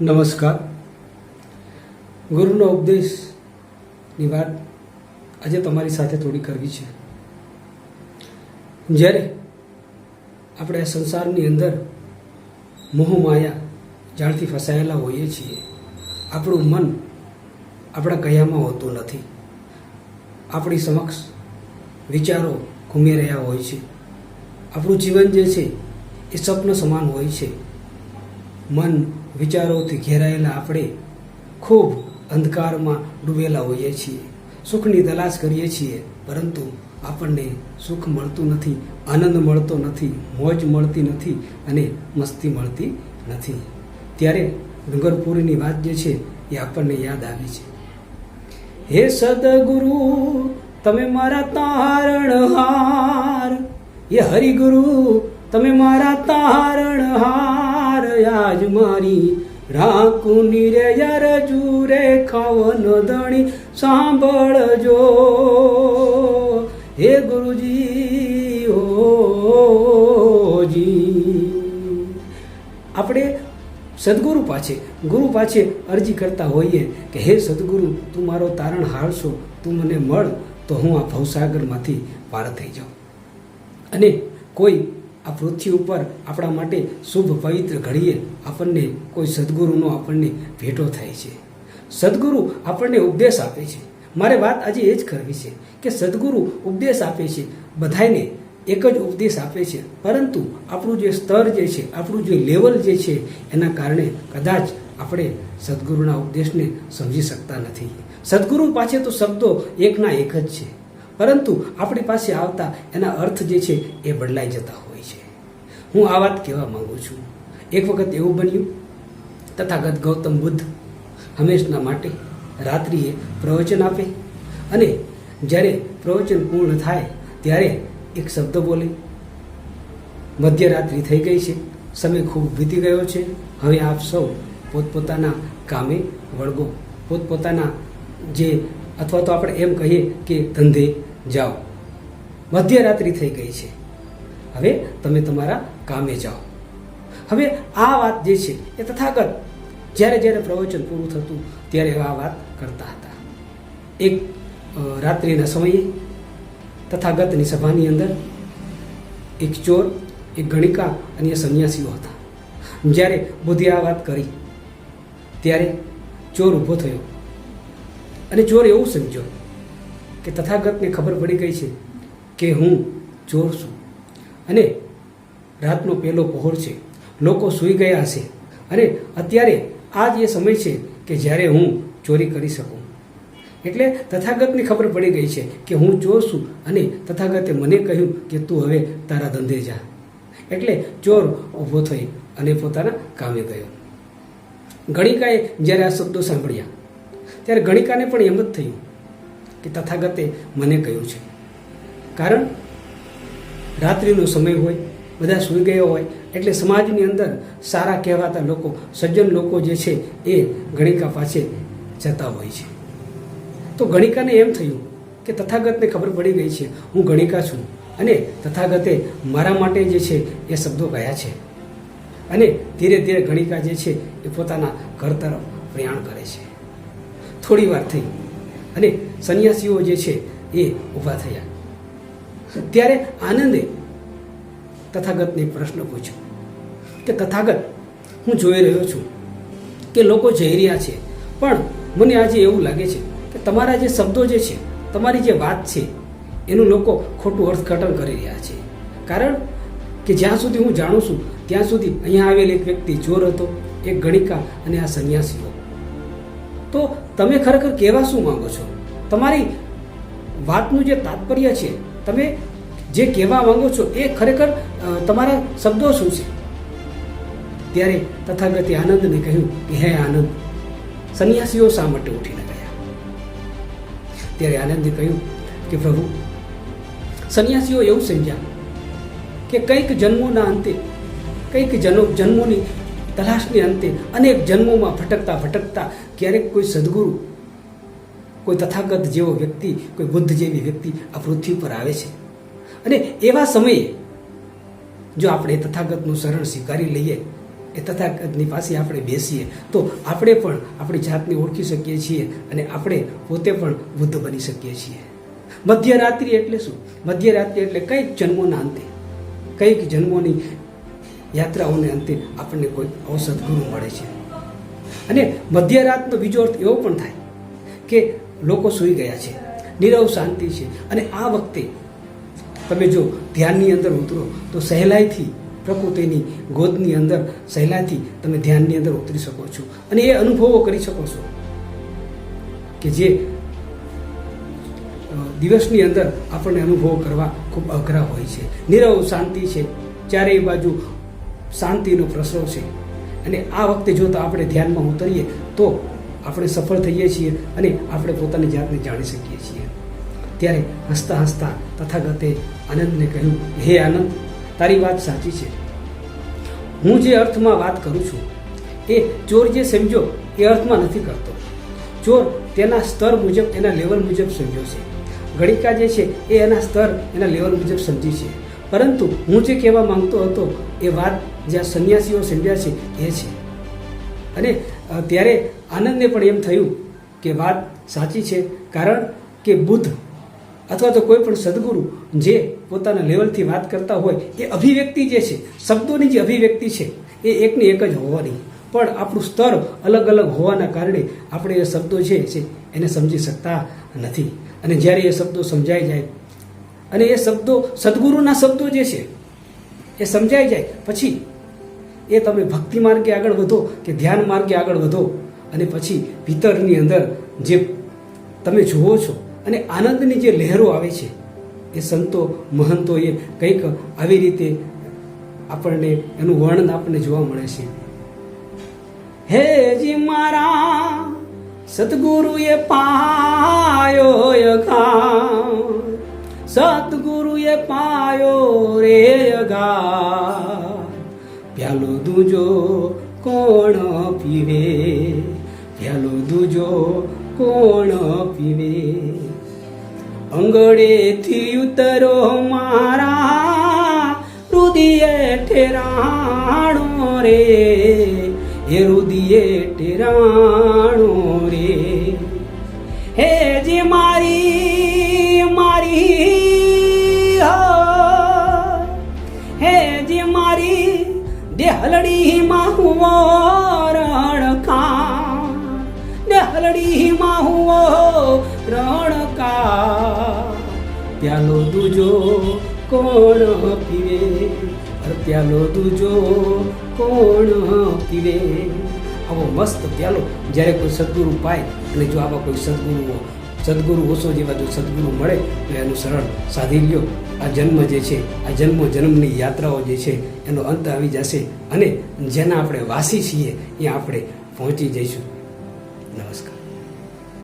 નમસ્કાર. ગુરુનો ઉપદેશની વાત આજે તમારી સાથે થોડી કરવી છે. જ્યારે આપણે સંસારની અંદર મોહ માયા જાળથી ફસાયેલા હોઈએ છીએ, આપણું મન આપણા કયામાં હોતું નથી. આપણી સમક્ષ વિચારો ઘૂમી રહ્યા હોય છે. આપણું જીવન જે છે એ સ્વપ્ન સમાન હોય છે. મન વિચારોથી ઘેરાયેલા આપણે ખૂબ અંધકારમાં ડૂબેલા હોઈએ છીએ. સુખની તલાશ કરીએ છીએ, પરંતુ આપણને સુખ મળતું નથી, આનંદ મળતો નથી, મોજ મળતી નથી અને મસ્તી મળતી નથી. ત્યારે ડુંગરપુરીની વાત જે છે એ આપણને યાદ આવી છે. હે સદગુરુ, તમે મારા તારણહાર. હે હરિગુરુ, તમે મારા તારણહાર. આજ મારી રાખુની રે યાર જુરે ખાવન ધણી સાંભળજો. હે ગુરુજી ઓજી આપણે સદગુરુ પાછે, ગુરુ પાછે અરજી કરતા હોઈએ કે હે સદગુરુ, તું મારો તારણ હારશો, તું મને મળ, તો હું આ ભવસાગરમાંથી પાર થઈ જાઉં. અને કોઈ આ પૃથ્વી ઉપર આપણા માટે શુભ પવિત્ર ઘડીએ આપણને કોઈ સદગુરુનો આપણને ભેટો થાય છે. સદગુરુ આપણને ઉપદેશ આપે છે. મારે વાત આજે એ જ કરવી છે કે સદગુરુ ઉપદેશ આપે છે બધાને એક જ ઉપદેશ આપે છે. પરંતુ આપણું જે સ્તર જે છે, આપણું જે લેવલ જે છે, એના કારણે કદાચ આપણે સદગુરુના ઉપદેશને સમજી શકતા નથી. સદગુરુ પાસે તો શબ્દો એકના એક જ છે. પરંતુ આપણી પાસે આવતા એના અર્થ જે છે, એ બદલાઈ જતા હોય હું આ વાત કહેવા માંગુ છું. એક વખત એવું બન્યું, તથાગત ગૌતમ બુદ્ધ હંમેશના માટે રાત્રિએ પ્રવચન આપે અને જ્યારે પ્રવચન પૂર્ણ થાય ત્યારે એક શબ્દ બોલે. મધ્યરાત્રિ થઈ ગઈ છે, સમય ખૂબ વીતી ગયો છે. હવે આપ સૌ પોતપોતાના કામે વળગો. પોતપોતાના જે અથવા તો આપણે એમ કહીએ કે ધંધે જાઓ. મધ્યરાત્રિ થઈ ગઈ છે. હવે તમે તમારા કામે જાઓ. હવે આ વાત જે છે એ તથાગત. જ્યારે જ્યારે પ્રવચન પૂરું થતું ત્યારે આ વાત કરતા હતા. એક રાત્રિના સમયે તથાગતની સભાની અંદર એક ચોર, એક ગણિકા અને એ સંન્યાસીઓ હતા. જ્યારે બુદ્ધિ આ વાત કરી, ત્યારે ચોર ઊભો થયો. અને ચોર એવું સમજ્યો કે તથાગતને ખબર પડી ગઈ છે કે હું ચોર છું. અને રાતનો પહેલો પહોર છે. લોકો સૂઈ ગયા હશે. અને અત્યારે આ જ એ સમય છે કે જ્યારે હું ચોરી કરી શકું. એટલે તથાગતની ખબર પડી ગઈ છે કે હું ચોર છું અને તથાગતે મને કહ્યું કે તું હવે તારા ધંધે જા. એટલે ચોર ઊભો થઈ અને પોતાના કામે ગયો. ગણિકાએ જ્યારે આ શબ્દો સાંભળ્યા, ત્યારે ગણિકાને પણ એમ જ થયું કે તથાગતે મને કહ્યું છે. કારણ રાત્રિનો સમય હોય, બધા સૂઈ ગયા હોય, એટલે સમાજની અંદર સારા કહેવાતા લોકો, સજ્જન લોકો જે છે એ ગણિકા પાસે જતા હોય છે. તો ગણિકાને એમ થયું કે તથાગતને ખબર પડી ગઈ છે, હું ગણિકા છું અને તથાગતે મારા માટે જે છે એ શબ્દો ગયા છે. અને ધીરે ધીરે ગણિકા જે છે એ પોતાના ઘર તરફ પ્રયાણ કરે છે. થોડી વાર થઈ અને સંન્યાસીઓ જે છે એ ઊભા થયા. ત્યારે આનંદે તથાગતને પ્રશ્ન પૂછ્યો કે, તથાગત, હું જોઈ રહ્યો છું કે લોકો જઈ રહ્યા છે, પણ મને આજે એવું લાગે છે કે તમારા જે શબ્દો જે છે, તમારી જે વાત છે, એનું લોકો ખોટું અર્થઘટન કરી રહ્યા છે. કારણ કે જ્યાં સુધી હું જાણું છું, ત્યાં સુધી અહીંયા આવેલ એક વ્યક્તિ ચોર હતો, એક ગણિકા અને આ સંન્યાસીઓ. તો તમે ખરેખર કહેવા શું માંગો છો? તમારી વાતનું જે તાત્પર્ય છે, તમે જે કહેવા માંગો છો એ ખરેખર તમારા શબ્દો શું છે? ત્યારે તથાગતે આનંદને કહ્યું કે, હે આનંદ, સંન્યાસીઓ શા માટે ઉઠીને ગયા? ત્યારે આનંદે કહ્યું કે, પ્રભુ, સંન્યાસીઓ એવું સમજ્યા કે કંઈક જન્મોના અંતે, કંઈક જન્મ જન્મોની તલાશની અંતે અનેક જન્મોમાં ભટકતા ભટકતા ક્યારેક કોઈ સદગુરુ કોઈ તથાગત જેવો વ્યક્તિ, કોઈ બુદ્ધ જેવી વ્યક્તિ આ પૃથ્વી પર આવે છે. અને એવા સમયે જો આપણે તથાગતનું શરણ સ્વીકારી લઈએ, એ તથાગતની પાસે આપણે બેસીએ, તો આપણે પણ આપણી જાતને ઓળખી શકીએ છીએ અને આપણે પોતે પણ બુદ્ધ બની શકીએ છીએ. મધ્યરાત્રિ એટલે શું? મધ્યરાત્રિ એટલે કંઈક જન્મોના અંતે, કંઈક જન્મોની યાત્રાઓને અંતે આપણને કોઈ ઔષધ ગુરુ મળે છે. અને મધ્યરાતનો બીજો અર્થ એવો પણ થાય કે લોકો સૂઈ ગયા છે. નીરવ શાંતિ છે. અને આ વખતે તમે જો ધ્યાનની અંદર ઉતરો, તો સહેલાઈથી પ્રકૃતિની ગોદની અંદર સહેલાઈથી તમે ધ્યાનની અંદર ઉતરી શકો છો. અને એ અનુભવો કરી શકો છો કે જે દિવસની અંદર આપણને અનુભવો કરવા ખૂબ અઘરા હોય છે. નીરવ શાંતિ છે. ચારેય બાજુ શાંતિનો પ્રસવ છે. અને આ વખતે જો તો આપણે ધ્યાનમાં ઉતરીએ, તો આપણે સફળ થઈએ છીએ અને આપણે પોતાની જાતને જાણી શકીએ છીએ. ત્યારે હસતા હસતા તથાગતે આનંદને કહ્યું, હે આનંદ, તારી વાત સાચી છે. હું જે અર્થમાં વાત કરું છું, એ ચોર જે સમજો, એ અર્થમાં નથી કરતો. ચોર તેના સ્તર મુજબ એના લેવલ મુજબ સમજ્યો છે. ગણિકા જે છે, એ એના સ્તર, એના લેવલ મુજબ સમજી છે. પરંતુ હું જે કહેવા માંગતો હતો, એ વાત જ્યાં સંન્યાસીઓ સમજ્યા છે, એ છે. અને ત્યારે આનંદને પણ એમ થયું કે વાત સાચી છે, કારણ કે બુદ્ધ અથવા તો કોઈ પણ સદગુરુ જે પોતાના લેવલથી વાત કરતા હોય, એ અભિવ્યક્તિ જે છે, શબ્દોની જે અભિવ્યક્તિ છે, એ એકની એક જ હોવાની. પણ આપણું સ્તર અલગ અલગ હોવાના કારણે આપણે એ શબ્દો જે છે, એને સમજી શકતા નથી. અને જ્યારે એ શબ્દો સમજાઈ જાય અને એ શબ્દો સદગુરુના શબ્દો જે છે, એ સમજાઈ જાય, પછી એ તમે ભક્તિ માર્ગે આગળ વધો કે ધ્યાન માર્ગે આગળ વધો અને પછી ભીતરની અંદર જે તમે જુઓ છો અને આનંદની જે લહેરો આવે છે, એ સંતો મહંતોએ કંઈક આવી રીતે આપણને એનું વર્ણન આપણને જોવા મળે છે. હે જી મારા, સદગુરુએ પાયો સદગુરુએ પાયો રે અગા પ્યાલો દૂજો કોણ પીવે? પ્યાલો દૂજો કોણ પીવે? અંગડેથી ઉતરો મારા, રુદિયે ઠેરાણો રે. હે રુદિયે ઠેરાણો રે. હે જે મારી મારી હે જે મારી દેહલડી માં હુવો દેહલડી માહુઓ રણકા પ્યાલો દુજો કોણ પીવે? પ્યાલો દુજો કોણ પીવે? આવો મસ્ત પ્યાલો. જ્યારે કોઈ સદગુરુ પાય, અને જો આવા કોઈ સદગુરુઓ, સદગુરુ ઓછો જેવા જો સદગુરુ મળે, તો એનું સરળ સાધી લ્યો. આ જન્મ જે છે, આ જન્મો જન્મની યાત્રાઓ જે છે, એનો અંત આવી જશે. અને જેના આપણે વાસી છીએ, એ આપણે પહોંચી જઈશું. નમસ્કાર